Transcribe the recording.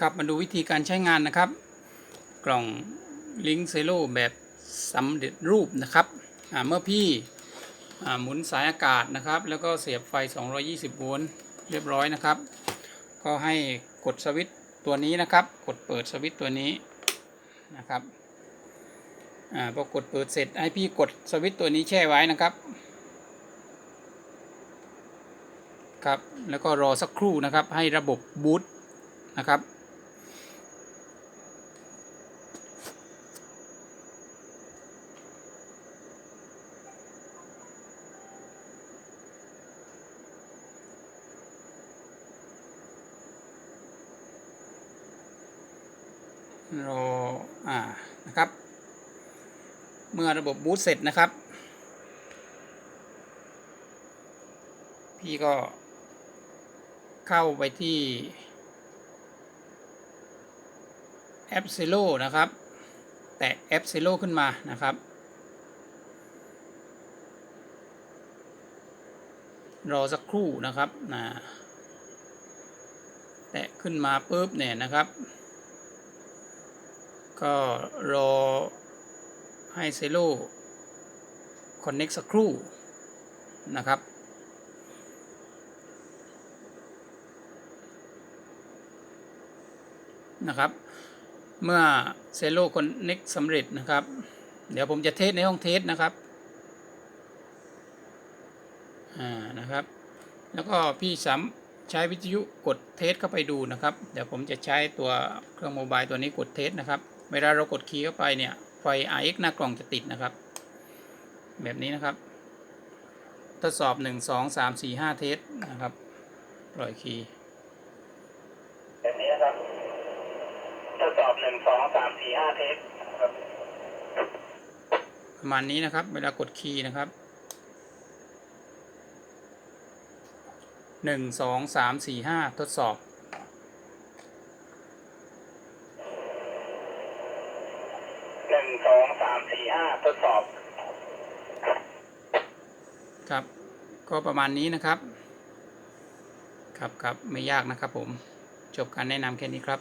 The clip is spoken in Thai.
ครับมาดูวิธีการใช้งานนะครับ กล่องลิงก์เซโลแบบสำเร็จรูปนะครับเมื่อพี่หมุนสายอากาศนะครับ แล้วก็เสียบไฟ 220 โวลต์เรียบร้อยนะครับ ก็ให้กดสวิตช์ตัวนี้นะครับ กดเปิดสวิตช์ตัวนี้นะครับอพอกดเปิดเสร็จให้พี่กดสวิตช์ตัวนี้แช่ไว้นะครับครับแล้วก็รอสักครู่นะครับให้ระบบบูตนะครับ รออ่านะครับ เมื่อระบบบูตเสร็จนะครับ พี่ก็เข้าไปที่แอป z ซโลนะครับ แตะแอป z ซโลขึ้นมานะครับ รอสักครู่นะครับนะแตะขึ้นมาปุ๊บเนี่ยนะครับ ก็รอให้เซโลคอนเน็กสักครู่นะครับ นะครับ เมื่อเซโลคอนเน็กสำเร็จนะครับ เดี๋ยวผมจะเทสในห้องเทสนะครับ อ่า นะครับ แล้วก็พี่สามใช้วิทยุกดเทสเข้าไปดูนะครับ เดี๋ยวผมจะใช้ตัวเครื่องโมบายตัวนี้กดเทสนะครับ เวลาเรากดคีย์เข้าไปเนี่ย ไฟ RX หน้ากล่องจะติดนะครับ แบบนี้นะครับ ทดสอบ 1 2 3 4 5 เทสนะครับ ปล่อยคีย์แบบนี้นะครับ ทดสอบหนึ่งสองสามสี่ห้าเทสครับประมาณนี้นะครับ เวลากดคีย์นะครับหนึ่งสองสามสี่ห้าทดสอบ หนึ่ งสองสามสี่ห้าทดสอบ ครับ ก็ประมาณนี้นะครับ ครับครับไม่ยากนะครับผม จบการแนะนำแค่นี้ครับ